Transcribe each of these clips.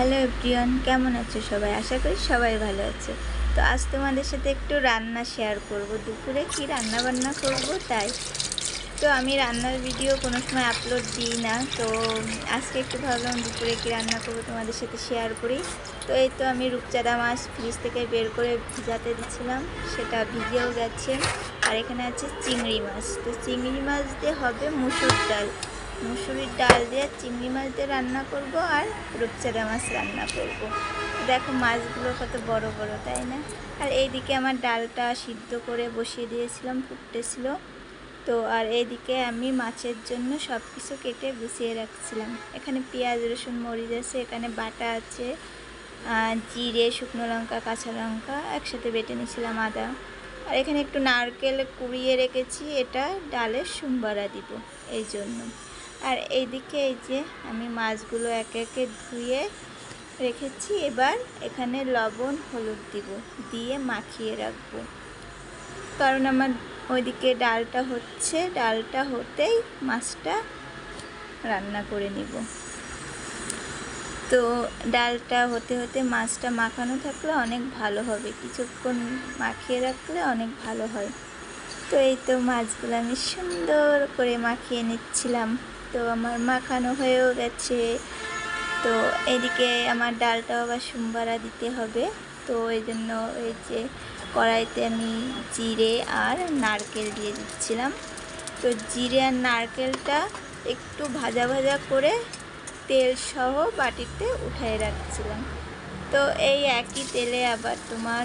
Hello everyone কেমন আছো সবাই? আশা করি সবাই ভালো আছে। তো আজ তোমাদের সাথে একটু রান্না শেয়ার করব। দুপুরে কি রান্না বান্না করব তাই। তো আমি রান্নার ভিডিও কোনো সময় আপলোড দিই না। তো আজকে একটু ভাবলাম দুপুরে কি রান্না করব তোমাদের সাথে শেয়ার করি। তো এই তো আমি রূপচাঁদা মাছ ফ্রিজ থেকে বের করে ভিজাতে দিচ্ছিলাম সেটা ভিজেও গেছে। আর এখানে আছে চিংড়ি মাছ। তো চিংড়ি মাছ দিয়ে হবে মুসুর ডাল। মুসুরির ডাল দিয়ে চিংড়ি মাছ দিয়ে রান্না করব আর রূপচাঁদা মাছ রান্না করব। দেখো মাছগুলো কত বড় বড়, তাই না? আর এইদিকে আমার ডালটা সিদ্ধ করে বসিয়ে দিয়েছিলাম ফুটতেছিল তো আর এইদিকে আমি মাছের জন্য সব কিছু কেটে গুছিয়ে রাখছিলাম। এখানে পেঁয়াজ, রসুন, মরিচ আছে, এখানে বাটা আছে জিরে, শুকনো লঙ্কা, কাঁচা লঙ্কা, একসাথে বেটে নিয়েছিলাম আদা। আর এখানে একটু নারকেল কুড়িয়ে রেখেছি, এটা ডালের সুমবারা দিব, এই জন্য। আর এইদিকে এই যে আমি মাছগুলো একে একে ধুয়ে রেখেছি। এবার এখানে লবণ, হলুদ দিব, দিয়ে মাখিয়ে রাখব। কারণ আমার ওইদিকে ডালটা হচ্ছে, ডালটা হতেই মাছটা রান্না করে নিব। তো ডালটা হতে হতে মাছটা মাখানো থাকলে অনেক ভালো হবে। কিছুক্ষণ মাখিয়ে রাখলে অনেক ভালো হয়। তো এই তো মাছগুলো আমি সুন্দর করে মাখিয়ে নিচ্ছিলাম। তো আমার মাখানো হয়েও গেছে। তো এদিকে আমার ডালটাও আবার সোমবারা দিতে হবে। তো এই জন্য এই যে কড়াইতে আমি জিরে আর নারকেল দিয়ে দিচ্ছিলাম। তো জিরে আর নারকেলটা একটু ভাজা ভাজা করে তেল সহ বাটিতে উঠাই রাখছিলাম। তো এই একই তেলে আবার তোমার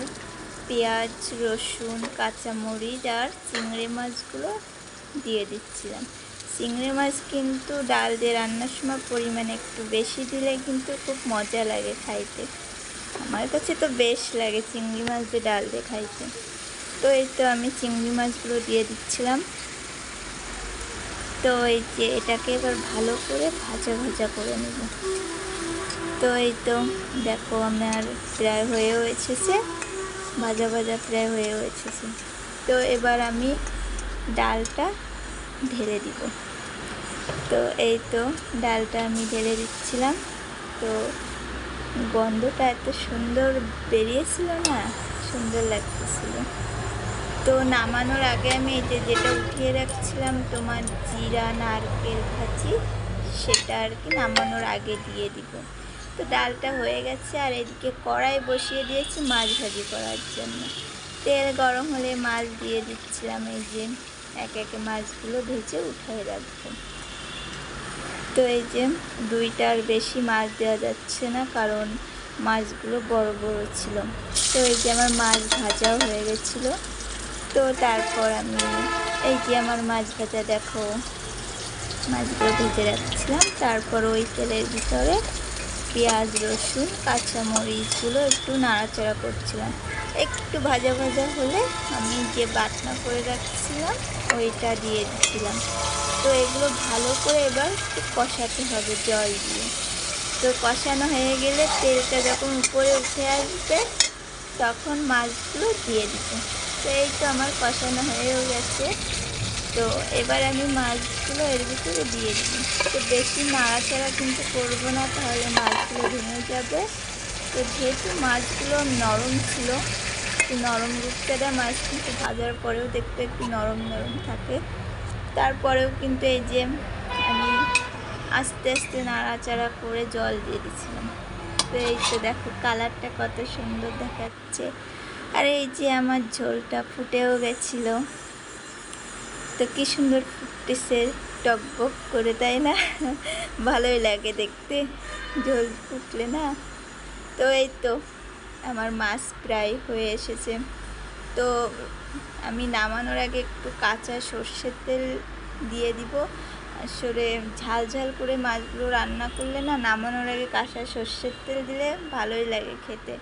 পেঁয়াজ, রসুন, কাঁচামরিচ আর চিংড়ি মাছগুলো দিয়ে দিচ্ছিলাম। চিংড়ি মাছ কিন্তু ডাল দিয়ে রান্নার সময় পরিমাণ একটু বেশি দিলে কিন্তু খুব মজা লাগে খাইতে। আমার কাছে তো বেশ লাগে চিংড়ি মাছ দিয়ে ডাল দিয়ে খাইতে। তো এই তো আমি চিংড়ি মাছগুলো দিয়ে দিচ্ছিলাম। তো এই যে এটাকে এবার ভালো করে ভাজা ভাজা করে নেব। তো এই তো দেখো আমার প্রায় হয়েও এসেছে। ভাজা ভাজা প্রায় হয়ে এসেছে তো এবার আমি ডালটা ঢেলে দিব। তো এই তো ডালটা আমি ঢেলে দিচ্ছিলাম। তো গন্ধটা এত সুন্দর বেরিয়েছিল না, সুন্দর লাগতেছিল। তো নামানোর আগে আমি এই যে যেটা উঠিয়ে রাখছিলাম, তোমার জিরা, নারকেল ভাজি, সেটা আর কি নামানোর আগে দিয়ে দিব। তো ডালটা হয়ে গেছে আর এদিকে কড়াই বসিয়ে দিয়েছি মাছ ভাজি করার জন্য। তেল গরম হলে মাছ দিয়ে দিচ্ছিলাম এই যে একে একে মাছগুলো ভেজে উঠায় রাখব। তো এই যে দুইটার বেশি মাছ দেওয়া যাচ্ছে না কারণ মাছগুলো বড় বড় ছিল। তো এই যে আমার মাছ ভাজাও হয়ে গেছিল। তো তারপর আমি এই যে আমার মাছ ভাজা দেখো, মাছগুলো ভেজে রাখছিলাম। তারপর ওই তেলের ভিতরে পেঁয়াজ, রসুন, কাঁচামরিচগুলো একটু নাড়াচাড়া করছিলাম। একটু ভাজা ভাজা হলে আমি যে বাটনা করে রাখছিলাম, ওইটা দিয়ে দিচ্ছিলাম তো এগুলো ভালো করে এবার একটু কষাতে হবে জল দিয়ে। তো কষানো হয়ে গেলে তেলটা যখন উপরে উঠে আসবে, তখন মাছগুলো দিয়ে দিতে তো এই তো আমার কষানো হয়েও গেছে। তো এবার আমি মাছগুলো এর ভিতরে দিয়ে দিই। তো বেশি নাড়াচাড়া কিন্তু করব না, তাহলে মাছগুলো ভেঙে যাবে। তো যেহেতু মাছগুলো নরম ছিল নরম রূপচাঁদা মাছ কিন্তু ভাজার পরেও দেখতে একটু নরম নরম থাকে। তারপরেও কিন্তু এই যে আমি আস্তে আস্তে নাড়াচাড়া করে জল দিয়ে দিছিলাম তো এই তো দেখো কালারটা কত সুন্দর দেখাচ্ছে। আর এই যে আমার ঝোলটা ফুটেও গেছিল। তো কি সুন্দর ফুটতেছে টকবক করে, তাই না? ভালোই লাগে দেখতে। ঝোল ফুটলে না? তো এই তো, আমার মাছ প্রায় হয়ে এসেছে। তো আমি নামানোর আগে একটু কাঁচা সর্ষের তেল দিয়ে দিব। আসলে ঝাল ঝাল করে মাছগুলো রান্না করলে না, নামানোর আগে কাঁচা সর্ষের তেল দিলে ভালোই লাগে খেতে।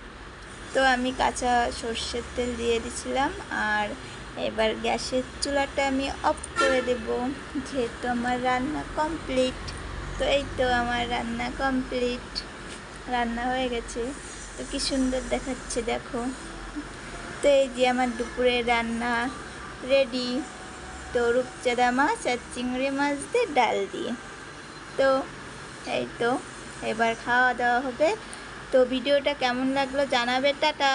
তো আমি কাঁচা সর্ষের তেল দিয়ে দিছিলাম। আর এবার গ্যাসের চুলাটা আমি অফ করে দেব, যেহেতু আমার রান্না কমপ্লিট। তো এই তো আমার রান্না কমপ্লিট। রান্না হয়ে গেছে। তো কি সুন্দর দেখাচ্ছে, দেখো। তো এই যে আমার দুপুরের রান্না রেডি। তো রূপচাঁদা মাছ আর চিংড়ি মাছ দিয়ে ডাল দিয়ে। তো এই তো, এবার খাওয়া দাওয়া হবে। তো ভিডিওটা কেমন লাগল জানাবে, টাটা।